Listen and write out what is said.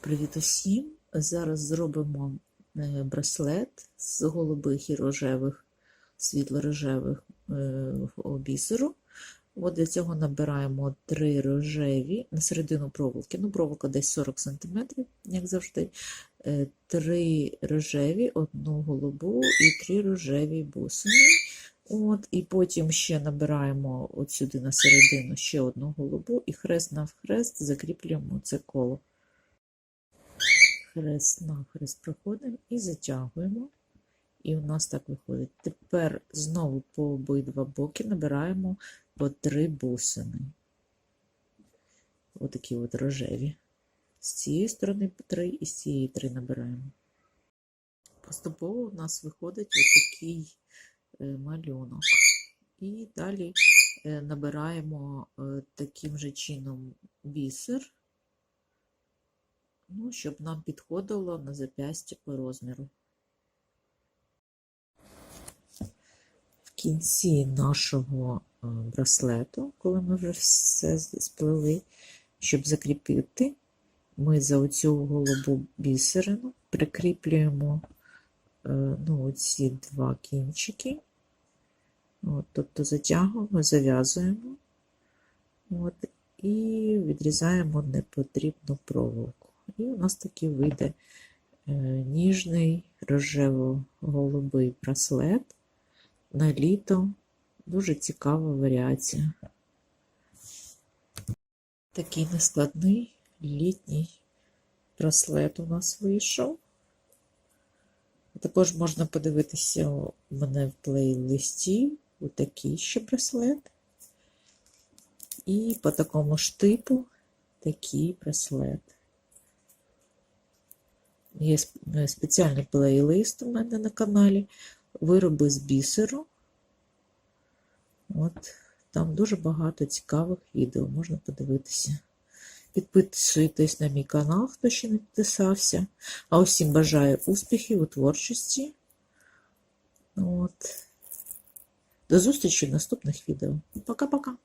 Привіт усім! Зараз зробимо е, браслет з голубих і рожевих, світло-рожевих е, бісеру. От для цього набираємо три рожеві на середину проволоки. Ну, проволока десь 40 см, як завжди. Е, Три рожеві, одну голубу і три рожеві бусини. От, І потім ще набираємо от сюди на середину ще одну голубу і хрест навхрест закріплюємо це коло. Хрест навхрест проходимо і затягуємо. І у нас так виходить. Тепер знову по обидва боки набираємо по три бусини. Отакі от рожеві. З цієї сторони по три і з цієї три набираємо. Поступово у нас виходить отакий малюнок. І далі е, набираємо е, таким же чином бісер, щоб нам підходило на зап'ястя по розміру. В кінці нашого е, браслету, коли ми вже все сплели, щоб закріпити, ми за оцю голубу бісерину прикріплюємо ну, оці два кінчики. От, Тобто затягуємо, зав'язуємо от, і відрізаємо непотрібну проволоку. І у нас такий вийде ніжний рожево-голубий браслет на літо. Дуже цікава варіація. Такий нескладний літній браслет у нас вийшов. Також можна подивитися у мене в плейлисті отакий ще браслет. І по такому ж типу такий браслет. Є спеціальний плейлист у мене на каналі. Вироби з бісеру. От, Там дуже багато цікавих відео, можна подивитися. Підписуйтесь на мій канал, хто ще не підписався. А усім бажаю успіхів у творчості. От. До зустрічі в наступних відео. Пока-пока.